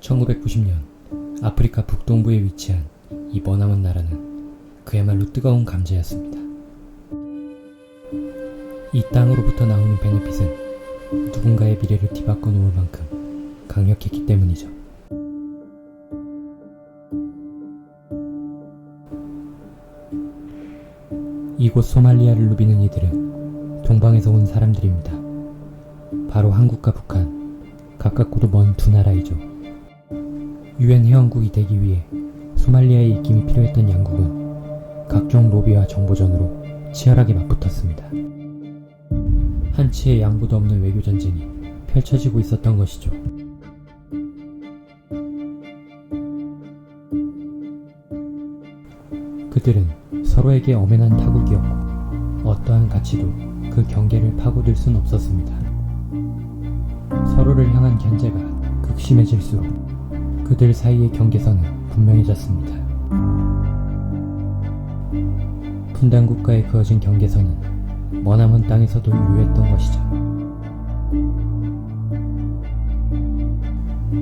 1990년 아프리카 북동부에 위치한 이 머나먼 나라는 그야말로 뜨거운 감자였습니다. 이 땅으로부터 나오는 베네핏은 누군가의 미래를 뒤바꿔 놓을 만큼 강력했기 때문이죠. 이곳 소말리아를 누비는 이들은 동방에서 온 사람들입니다. 바로 한국과 북한, 가깝고도 먼 두 나라이죠. 유엔 회원국이 되기 위해 소말리아의 입김이 필요했던 양국은 각종 로비와 정보전으로 치열하게 맞붙었습니다. 한치의 양보도 없는 외교 전쟁이 펼쳐지고 있었던 것이죠. 그들은 서로에게 엄연한 타국이었고 어떠한 가치도 그 경계를 파고들 순 없었습니다. 서로를 향한 견제가 극심해질수록 그들 사이의 경계선은 분명해졌습니다. 분단 국가에 그어진 경계선은 머나먼 땅에서도 유효했던 것이죠.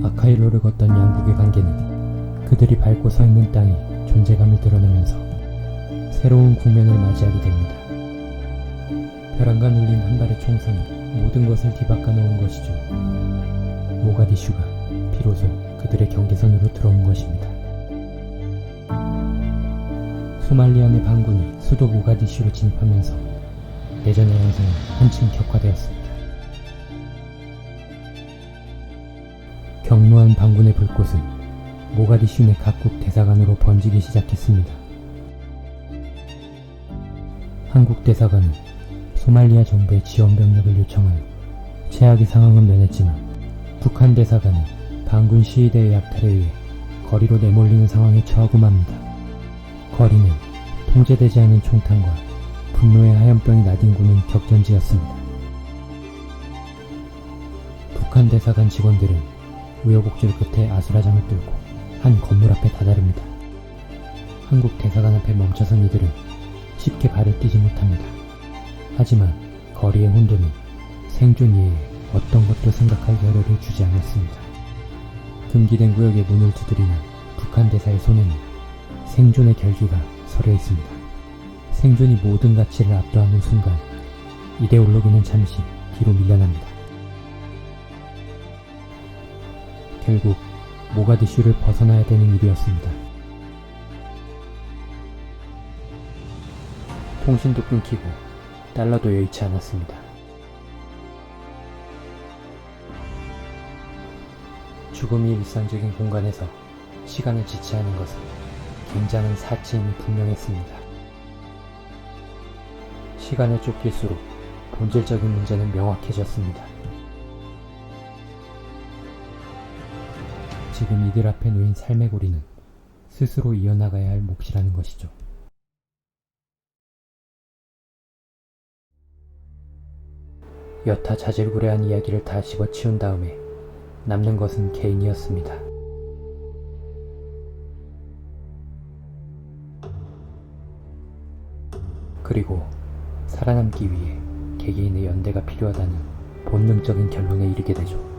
아카일로를 걷던 양국의 관계는 그들이 밟고 서 있는 땅이 존재감을 드러내면서 새로운 국면을 맞이하게 됩니다. 벼랑간 울린 한 발의 총성이 모든 것을 뒤바꿔 놓은 것이죠. 모가디슈가 비로소 그들의 경계선으로 들어온 것입니다. 소말리아 내 반군이 수도 모가디슈로 진입하면서 내전의 양상이 한층 격화되었습니다. 경로한 반군의 불꽃은 모가디슈 내 각국 대사관으로 번지기 시작했습니다. 한국 대사관은 소말리아 정부에 지원 병력을 요청하여 최악의 상황은 면했지만 북한 대사관은 반군 시위대의 약탈에 의해 거리로 내몰리는 상황에 처하고 맙니다. 거리는 통제되지 않은 총탄과 분노의 하얀병이 나뒹구는 격전지였습니다. 북한 대사관 직원들은 우여곡절 끝에 아수라장을 뚫고 한 건물 앞에 다다릅니다. 한국 대사관 앞에 멈춰선 이들은 쉽게 발을 떼지 못합니다. 하지만 거리의 혼돈은 생존 이외에 어떤 것도 생각할 여력을 주지 않았습니다. 금기된 구역의 문을 두드리는 북한 대사의 손에는 생존의 결기가 서려 있습니다. 생존이 모든 가치를 압도하는 순간 이데올로기는 잠시 뒤로 밀려납니다. 결국 모가디슈를 벗어나야 되는 일이었습니다. 통신도 끊기고 달러도 여의치 않았습니다. 죽음이 일상적인 공간에서 시간을 지체하는 것은 굉장한 사치임이 분명했습니다. 시간에 쫓길수록 본질적인 문제는 명확해졌습니다. 지금 이들 앞에 놓인 삶의 고리는 스스로 이어나가야 할 몫이라는 것이죠. 여타 자질구레한 이야기를 다 집어치운 다음에 남는 것은 개인이었습니다. 그리고 살아남기 위해 개개인의 연대가 필요하다는 본능적인 결론에 이르게 되죠.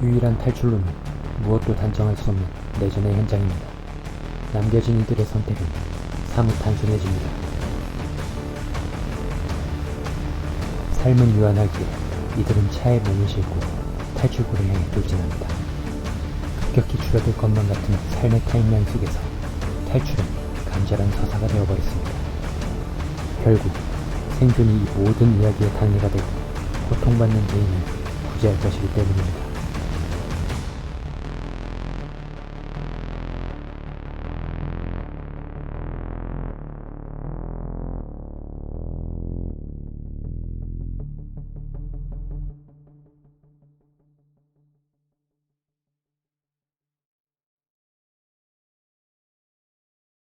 유일한 탈출로는 무엇도 단정할 수 없는 내전의 현장입니다. 남겨진 이들의 선택은 사뭇 단순해집니다. 삶은 유한하기에 이들은 차에 몸을 싣고 탈출구를 향해 돌진합니다. 급격히 줄어들 것만 같은 삶의 타임라인 속에서 탈출은 간절한 서사가 되어버렸습니다. 결국 생존이 이 모든 이야기의 단위가 되고 고통받는 개인을 구제할 것이기 때문입니다.